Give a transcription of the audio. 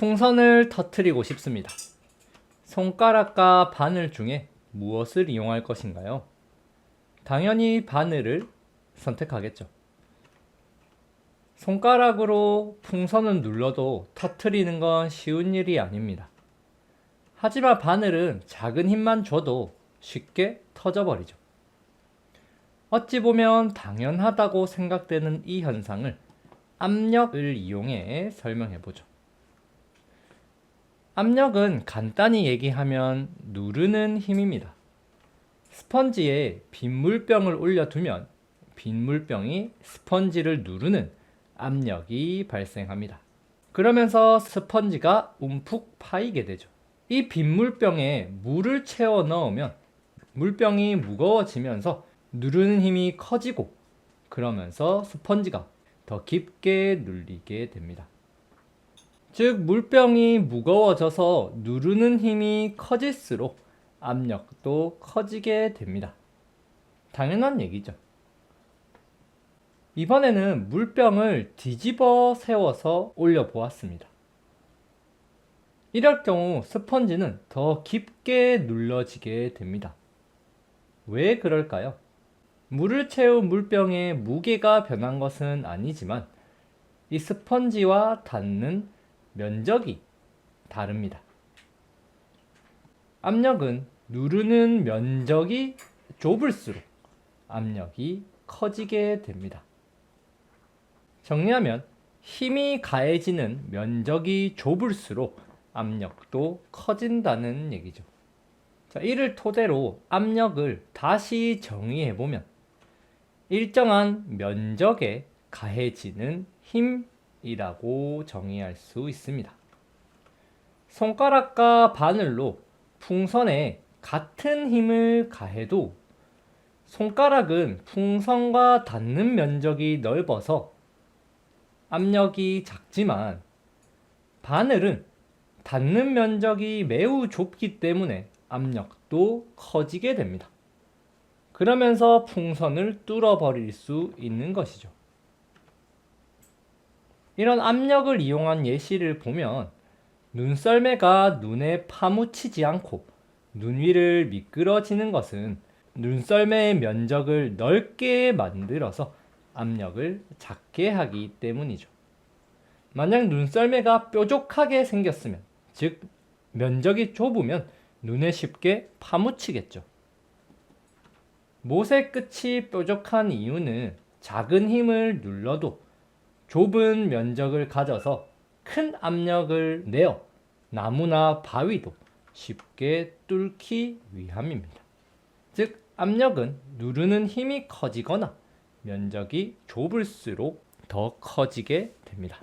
풍선을 터트리고 싶습니다. 손가락과 바늘 중에 무엇을 이용할 것인가요? 당연히 바늘을 선택하겠죠. 손가락으로 풍선을 눌러도 터트리는 건 쉬운 일이 아닙니다. 하지만 바늘은 작은 힘만 줘도 쉽게 터져버리죠. 어찌 보면 당연하다고 생각되는 이 현상을 압력을 이용해 설명해 보죠. 압력은 간단히 얘기하면 누르는 힘입니다. 스펀지에 빗물병을 올려두면 빗물병이 스펀지를 누르는 압력이 발생합니다. 그러면서 스펀지가 움푹 파이게 되죠. 이 빗물병에 물을 채워 넣으면 물병이 무거워지면서 누르는 힘이 커지고 그러면서 스펀지가 더 깊게 눌리게 됩니다. 즉 물병이 무거워져서 누르는 힘이 커질수록 압력도 커지게 됩니다. 당연한 얘기죠. 이번에는 물병을 뒤집어 세워서 올려 보았습니다. 이럴 경우 스펀지는 더 깊게 눌러지게 됩니다. 왜 그럴까요? 물을 채운 물병의 무게가 변한 것은 아니지만 이 스펀지와 닿는 면적이 다릅니다. 압력은 누르는 면적이 좁을수록 압력이 커지게 됩니다. 정리하면 힘이 가해지는 면적이 좁을수록 압력도 커진다는 얘기죠. 자, 이를 토대로 압력을 다시 정의해 보면 일정한 면적에 가해지는 힘 이라고 정의할 수 있습니다. 손가락과 바늘로 풍선에 같은 힘을 가해도 손가락은 풍선과 닿는 면적이 넓어서 압력이 작지만 바늘은 닿는 면적이 매우 좁기 때문에 압력도 커지게 됩니다. 그러면서 풍선을 뚫어버릴 수 있는 것이죠. 이런 압력을 이용한 예시를 보면 눈썰매가 눈에 파묻히지 않고 눈 위를 미끄러지는 것은 눈썰매의 면적을 넓게 만들어서 압력을 작게 하기 때문이죠. 만약 눈썰매가 뾰족하게 생겼으면, 즉, 면적이 좁으면 눈에 쉽게 파묻히겠죠. 못의 끝이 뾰족한 이유는 작은 힘을 눌러도 좁은 면적을 가져서 큰 압력을 내어 나무나 바위도 쉽게 뚫기 위함입니다. 즉, 압력은 누르는 힘이 커지거나 면적이 좁을수록 더 커지게 됩니다.